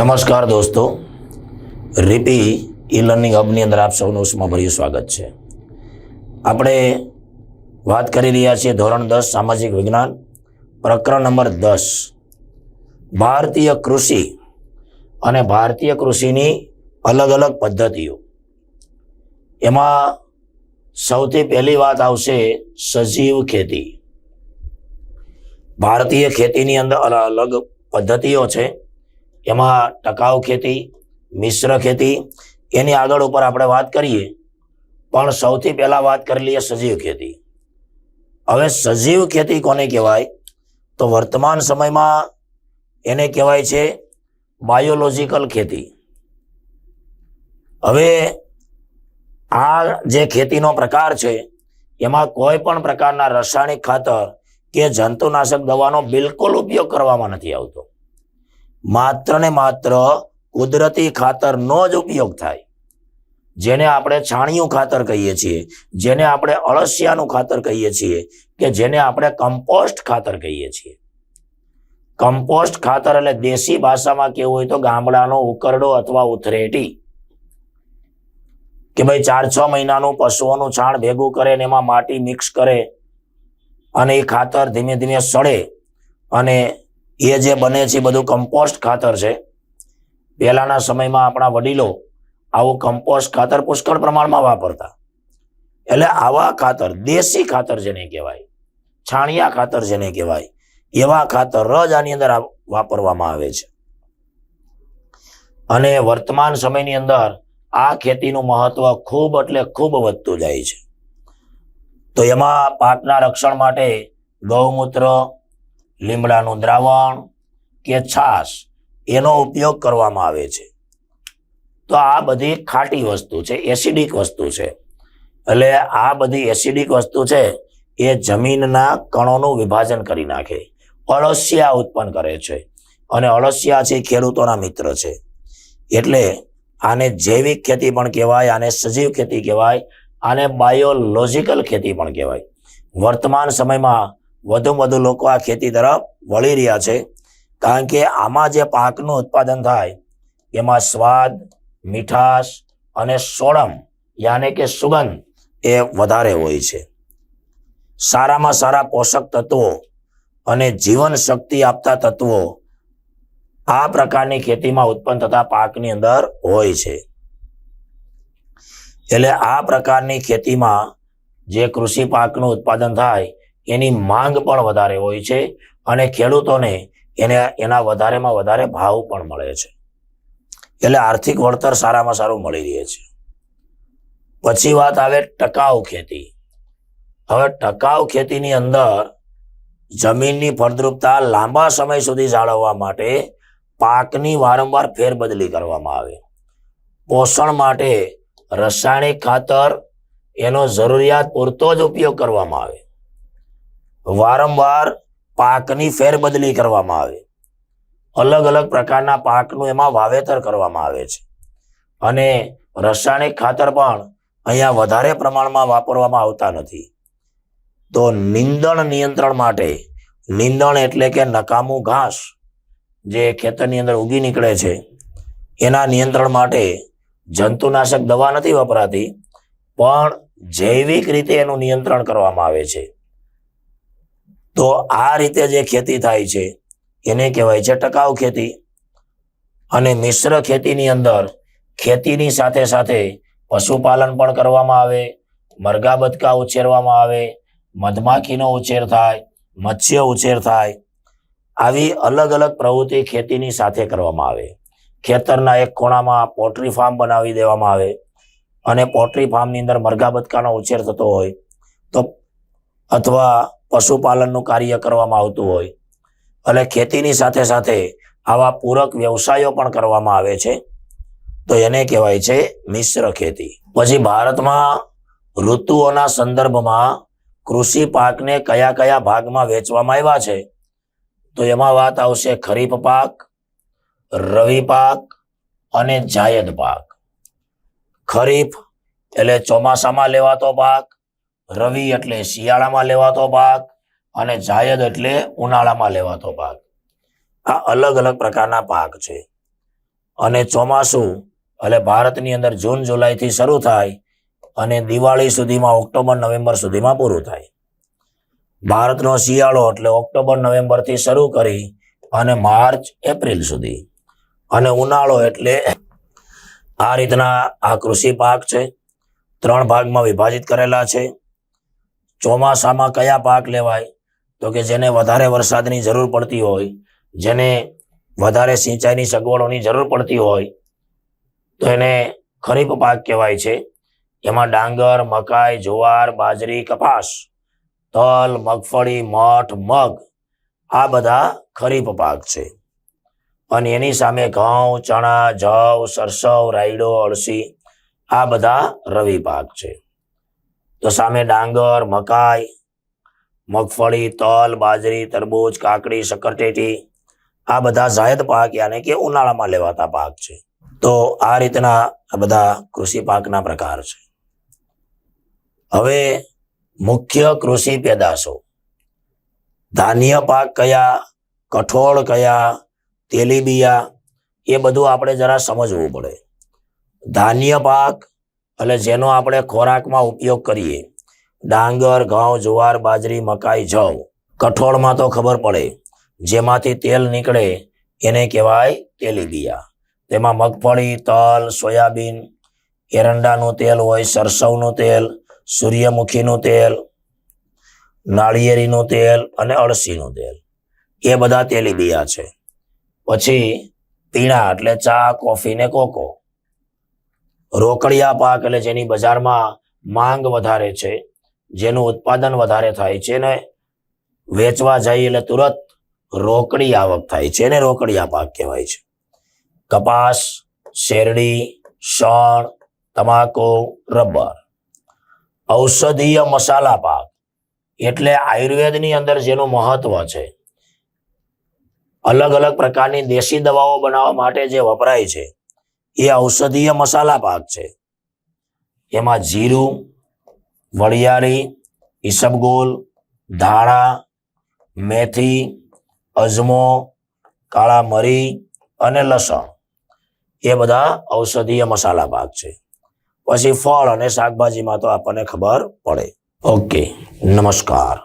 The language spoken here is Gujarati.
નમસ્કાર દોસ્તો. રીપી ઈ લર્નિંગ હબની અંદર આપ સૌનું ઉષ્માભર્યું સ્વાગત છે. આપણે વાત કરી રહ્યા છીએ ધોરણ દસ, સામાજિક વિજ્ઞાન, પ્રકરણ નંબર દસ. ભારતીય કૃષિ અને ભારતીય કૃષિની અલગ અલગ પદ્ધતિઓ. એમાં સૌથી પહેલી વાત આવશે સજીવ ખેતી. ભારતીય ખેતીની અંદર અલગ અલગ પદ્ધતિઓ છે. એમાં ટકાઉ ખેતી, મિશ્ર ખેતી, એની આગળ ઉપર આપણે વાત કરીએ, પણ સૌથી પહેલાં વાત કરી લઈએ સજીવ ખેતી. હવે સજીવ ખેતી કોને કહેવાય? તો વર્તમાન સમયમાં એને કહેવાય છે બાયોલોજિકલ ખેતી. હવે આ જે ખેતીનો પ્રકાર છે, એમાં કોઈ પણ પ્રકારના રાસાયણિક ખાતર કે જંતુનાશક દવાનો બિલકુલ ઉપયોગ કરવામાં નથી આવતો. માત્ર ને માત્ર કુદરતી ખાતરનો જ ઉપયોગ થાય. જેને આપણે છાણિયું ખાતર કહીએ છીએ, જેને આપણે અળસિયાનું ખાતર કહીએ છીએ, કે જેને આપણે કમ્પોસ્ટ ખાતર કહીએ છીએ. કમ્પોસ્ટ ખાતર એટલે દેશી ભાષામાં કેવું હોય તો ગામડાનો ઉકરડો અથવા ઉથરેટી. કે ભાઈ ચાર છ મહિનાનું પશુઓનું છાણ ભેગું કરે ને એમાં માટી મિક્સ કરે અને એ ખાતર ધીમે ધીમે સડે અને એ જે બને છે બધું કમ્પોસ્ટ ખાતર છે. પહેલાના સમયમાં આપણા વડીલો આવું કમ્પોસ્ટ ખાતર પુષ્કળ પ્રમાણમાં વાપરતા. એટલે આવા ખાતર, દેશી ખાતર જેને કહેવાય, છાણિયા ખાતર જેને કહેવાય, એવા ખાતર જ આની અંદર વાપરવામાં આવે છે. અને વર્તમાન સમયની અંદર આ ખેતીનું મહત્વ ખૂબ એટલે ખૂબ વધતું જાય છે. તો એમાં પાકના રક્ષણ માટે ગૌમૂત્ર લીમડાનું દ્રાવણ કે છાશ એનો ઉપયોગ કરવામાં આવે છે. તો આ બધી ખાટી વસ્તુ છે, એસિડિક વસ્તુ છે. એટલે આ બધી એસિડિક વસ્તુ છે એ જમીનના કણોનું વિભાજન કરી નાખે, અળસિયા ઉત્પન્ન કરે છે. અને અળસિયા છે ખેડૂતોના મિત્ર છે. એટલે આને જૈવિક ખેતી પણ કહેવાય, આને સજીવ ખેતી કહેવાય, આને બાયોલોજિકલ ખેતી પણ કહેવાય. વર્તમાન સમયમાં વધુ વધુ લોકો આ ખેતી તરફ વળી રહ્યા છે. કારણ કે આમાં જે પાકનું ઉત્પાદન થાય, એમાં સ્વાદ, મીઠાશ અને સોડમ, યાને કે સુગંધ, એ વધારે હોય છે. સારામાં સારા પોષક તત્વો અને જીવન શક્તિ આપતા તત્વો આ પ્રકારની ખેતીમાં ઉત્પન્ન થતા પાકની અંદર હોય છે. એટલે આ પ્રકારની ખેતીમાં જે કૃષિ પાકનું ઉત્પાદન થાય એની માંગ પણ વધારે હોય છે અને ખેડૂતોને એને એના વધારેમાં વધારે ભાવ પણ મળે છે. એટલે આર્થિક વળતર સારામાં સારું મળી રહે છે. પછી વાત આવે ટકાઉ ખેતી. હવે ટકાઉ ખેતીની અંદર જમીનની ફળદ્રુપતા લાંબા સમય સુધી જાળવવા માટે પાકની વારંવાર ફેરબદલી કરવામાં આવે. પોષણ માટે રાસાયણિક ખાતર એનો જરૂરિયાત પૂરતો જ ઉપયોગ કરવામાં આવે. વારંવાર પાકની ફેરબદલી કરવામાં આવે. અલગ અલગ પ્રકારના પાકનું એમાં વાવેતર કરવામાં આવે છે. અને રાસાયણિક ખાતર પણ અહીંયા વધારે પ્રમાણમાં વાપરવામાં આવતા નથી. તો નિંદણ નિયંત્રણ માટે, નિંદણ એટલે કે નકામું ઘાસ જે ખેતરની અંદર ઉગી નીકળે છે, એના નિયંત્રણ માટે જંતુનાશક દવા નથી વપરાતી, પણ જૈવિક રીતે એનું નિયંત્રણ કરવામાં આવે છે. તો આ રીતે જે ખેતી થાય છે, એને કહેવાય છે ટકાઉ ખેતી. અને મિશ્ર ખેતીની અંદર ખેતીની સાથે સાથે પશુપાલન પણ કરવામાં આવે, મરઘા બતકા ઉછેરવામાં આવે, મધમાખીનો ઉછેર થાય, મત્સ્ય ઉછેર થાય, આવી અલગ અલગ પ્રવૃત્તિ ખેતીની સાથે કરવામાં આવે. ખેતરના એક ખૂણામાં પોલ્ટ્રી ફાર્મ બનાવી દેવામાં આવે અને પોલ્ટ્રી ફાર્મની અંદર મરઘા બતકાનો ઉછેર થતો હોય અથવા પશુપાલનનું કાર્ય કરવામાં આવતું હોય. એટલે ખેતીની સાથે સાથે આવા પૂરક વ્યવસાયો પણ કરવામાં આવે છે. તો એને કહેવાય છે મિશ્ર ખેતી. પછી ભારતમાં ઋતુઓના સંદર્ભમાં કૃષિ પાકને કયા કયા ભાગમાં વેચવામાં આવ્યા છે? તો એમાં વાત આવશે ખરીફ પાક, રવિ પાક અને જાયદ પાક. ખરીફ એટલે ચોમાસામાં લેવાતો પાક રવિ એટલે શિયાળામાં લેવાતો પાક અને જાયદ એટલે ઉનાળામાં લેવાતો પાક. આ અલગ અલગ પ્રકારના પાક છે. અને ચોમાસું એટલે ભારતની અંદર જૂન, જુલાઈથી શરૂ થાય અને દિવાળી સુધીમાં ઓક્ટોબર, નવેમ્બર સુધીમાં પૂરું થાય. ભારતનો શિયાળો એટલે ઓક્ટોબર, નવેમ્બરથી શરૂ કરી અને માર્ચ, એપ્રિલ સુધી. અને ઉનાળો એટલે આ રીતના આ કૃષિ પાક છે. ત્રણ ભાગમાં વિભાજિત કરેલા છે. ચોમાસામાં કયા પાક લેવાય? તો કે જેને વધારે વરસાદની જરૂર પડતી હોય, જેને વધારે સિંચાઈની સગવડોની જરૂર પડતી હોય, તો એને ખરીફ પાક કહેવાય છે. એમાં ડાંગર, મકાઈ, જુવાર, બાજરી, કપાસ, તલ, મગફળી, મઠ, મગ, આ બધા ખરીફ પાક છે. અને એની સામે ઘઉં, ચણા, જવ, સરસવ, રાયડો, અળસી, આ બધા રવિ પાક છે. તો સામે ડાંગર, મકાઈ, મગફળી, તલ, બાજરી, તરબૂચ, કાકડી શક્કરટેટી આ બધા જાયદ પાક યાને કે ઉનાળામાં લેવાતા પાક છે. તો આ રીતના આ બધા કૃષિ પાકના પ્રકાર છે. હવે મુખ્ય કૃષિ પેદાશો. ધાન્ય પાક કયા, કઠોળ કયા તેલીબિયા એ બધું આપણે જરા સમજવું પડે. ધાન્ય પાક એટલે જેનો આપણે ખોરાકમાં ઉપયોગ કરીએ. ડાંગર, ઘઉં, જુવાર, બાજરી, મકાઈ, જવ. કઠોળમાં તો ખબર પડે. જેમાંથી તેલ નીકળે, એને કહેવાય તેલીબિયા. તેમાં મગફળી, તલ, સોયાબીન, એરંડાનું તેલ હોય, સરસવનું તેલ, સૂર્યમુખીનું તેલ, નાળિયેરીનું તેલ અને અળસીનું તેલ. એ બધા તેલીબિયા છે. પછી પીણા, એટલે ચા કોફી ને કોકો. રોકડિયા પાક એટલે જેની બજારમાં માંગ વધારે છે, જેનું ઉત્પાદન વધારે થાય છે ને વેચવા જઈએ એટલે તુરંત રોકડી આવક થાય છે, એને રોકડિયા પાક કહેવાય છે. કપાસ, શેરડી, શણ, તમાકુ, રબર. ઔષધીય મસાલા પાક એટલે આયુર્વેદની અંદર જેનું મહત્વ છે. અલગ અલગ પ્રકારની દેશી દવાઓ બનાવવા માટે જે વપરાય છે એ ઔષધીય મસાલા પાક છે. એમાં જીરું, વરિયાળી, ઈસબગોલ, ધાણા, મેથી, અજમો, કાળા મરી અને લસણ. એ બધા ઔષધીય મસાલા પાક છે. પછી ફળ અને શાકભાજીમાં તો આપણને ખબર પડે. ઓકે, નમસ્કાર.